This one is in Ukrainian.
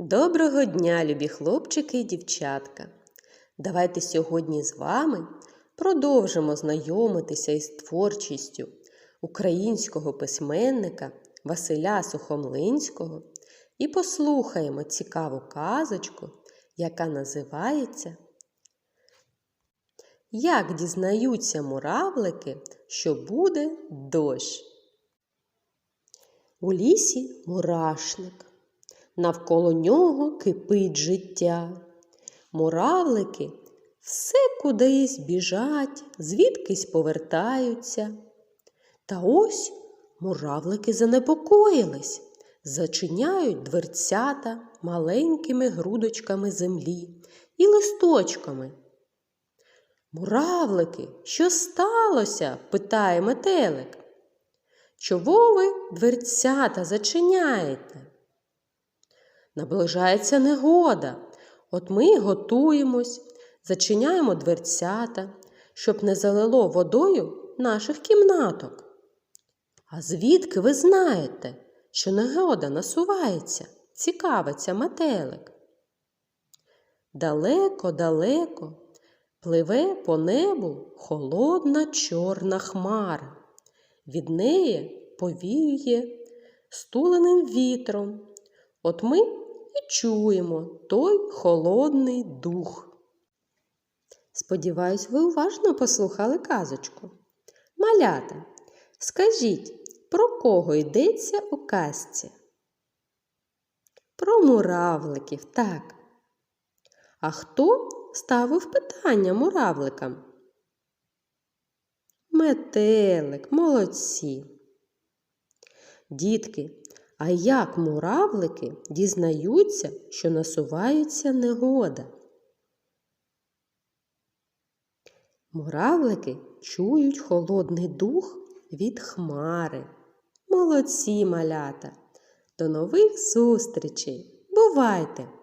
Доброго дня, любі хлопчики і дівчатка! Давайте сьогодні з вами продовжимо знайомитися із творчістю українського письменника Василя Сухомлинського і послухаємо цікаву казочку, яка називається Як дізнаються муравлики, що буде дощ. У лісі мурашник. Навколо нього кипить життя. Муравлики все кудись біжать, звідкись повертаються. Та ось муравлики занепокоїлись, зачиняють дверцята маленькими грудочками землі і листочками. Муравлики, що сталося? питає метелик. Чого ви дверцята зачиняєте? Наближається негода. От ми й готуємось, зачиняємо дверцята, щоб не залило водою наших кімнаток. А звідки ви знаєте, що негода насувається, цікавиться метелик? Далеко-далеко пливе по небу холодна чорна хмара. Від неї повіює стуленим вітром. От ми і чуємо той холодний дух. Сподіваюсь, ви уважно послухали казочку. Малята, скажіть, про кого йдеться у казці? Про муравликів, так. А хто ставив питання муравликам? Метелик, молодці. Дітки, а як муравлики дізнаються, що насувається негода? Муравлики чують холодний дух від хмари. Молодці малята! До нових зустрічей! Бувайте!